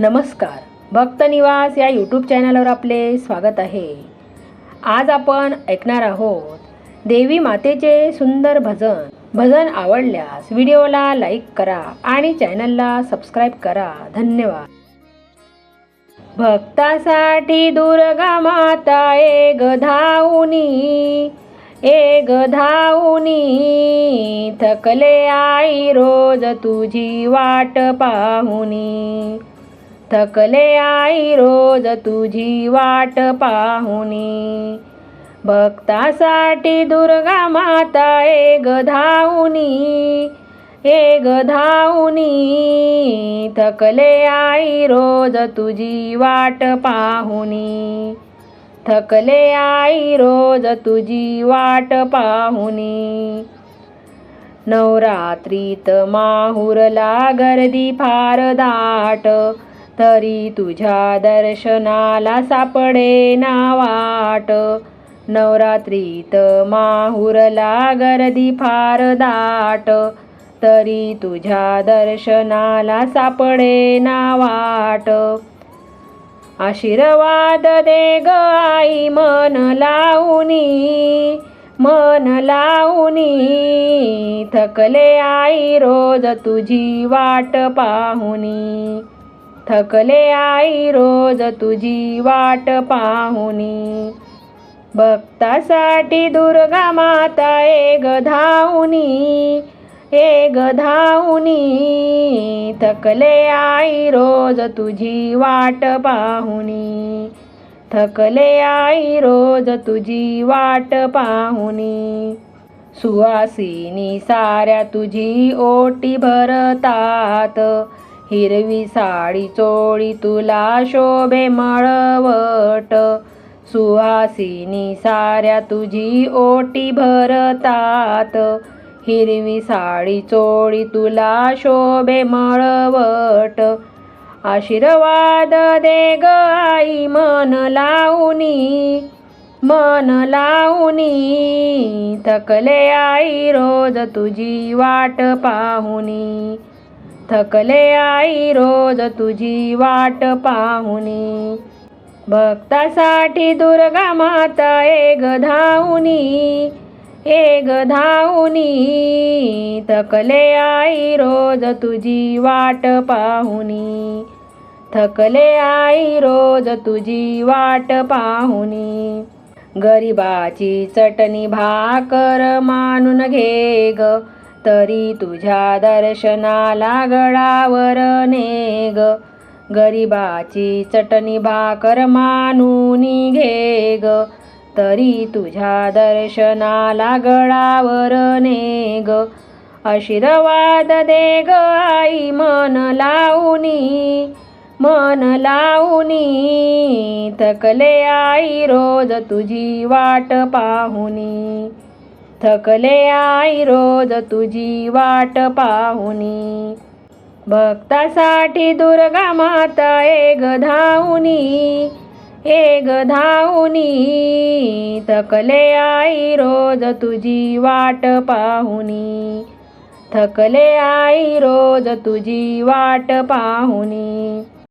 नमस्कार. भक्त निवास या यूट्यूब चॅनलवर आपले स्वागत आहे. आज आपण ऐकणार आहोत देवी मातेचे सुंदर भजन. भजन आवडल्यास व्हिडिओला लाईक करा आणि चॅनलला सबस्क्राईब करा. धन्यवाद. भक्तासाठी दुर्गा माता ए धावुनी एक धावुनी थकले आई रोज तुझी वाट पाहुनी. थकले आई रोज तुझी वाट पाहुनी. भक्तासाठी दुर्गा माता एक धावनी एक धावनी. थकले आई रोज तुझी वाट पाहुनी. थकले आई रोज तुझी वाट पाहुनी. नवरात्रीत माहुरला गर्दी फार दाट. तरी तुझ्या दर्शनाला सापडे ना वाट. नवरात्रीत माहुरला गर्दी फार दाट. तरी तुझ्या दर्शनाला सापडे ना वाट. आशीर्वाद दे ग आई मन लावणी मन लावणी थकले आई रोज तुझी वाट पाहुनी. थकले आई रोज तुझी वाट पाहुनी. भक्तासाठी दुर्गा माता एक धावनी एक धावनी. थकले आई रोज तुझी वाट पाहुनी. थकले आई रोज तुझी वाट पाहुनी. सुवासिनी साऱ्या तुझी ओटी भरतात. हिरवी साडी चोळी तुला शोभे मळवट. सुहासिनी साऱ्या तुझी ओटी भरतात. हिरवी साडी चोळी तुला शोभे मळवट. आशीर्वाद दे ग आई मन लावणी मन लावणी थकले आई रोज तुझी वाट पाहुनी. थकले आई रोज तुझी वाट पाहुनी. भक्तासाठी दुर्गा माता एग धावनी एग धावनी. थकले आई रोज तुझी वाट पाहुनी. थकले आई रोज तुझी वाट पाहुनी. गरिबाची चटणी भाकर मानून घे ग तरी तुझ्या दर्शनाला गळावर नेग. गरिबाची चटणी भाकर मानून घे ग तरी तुझ्या दर्शनाला गळावर नेग. आशीर्वाद दे ग आई मन लावणी मन लावणी थकले आई रोज तुझी वाट पाहुनी. थकले आई रोज तुझी वाट पाहुनी. भक्तासाठी दुर्गा माता एक धावनी एक धावनी. थकले आई रोज तुझी वाट पाहुनी. थकले आई रोज तुझी वाट पाहुनी.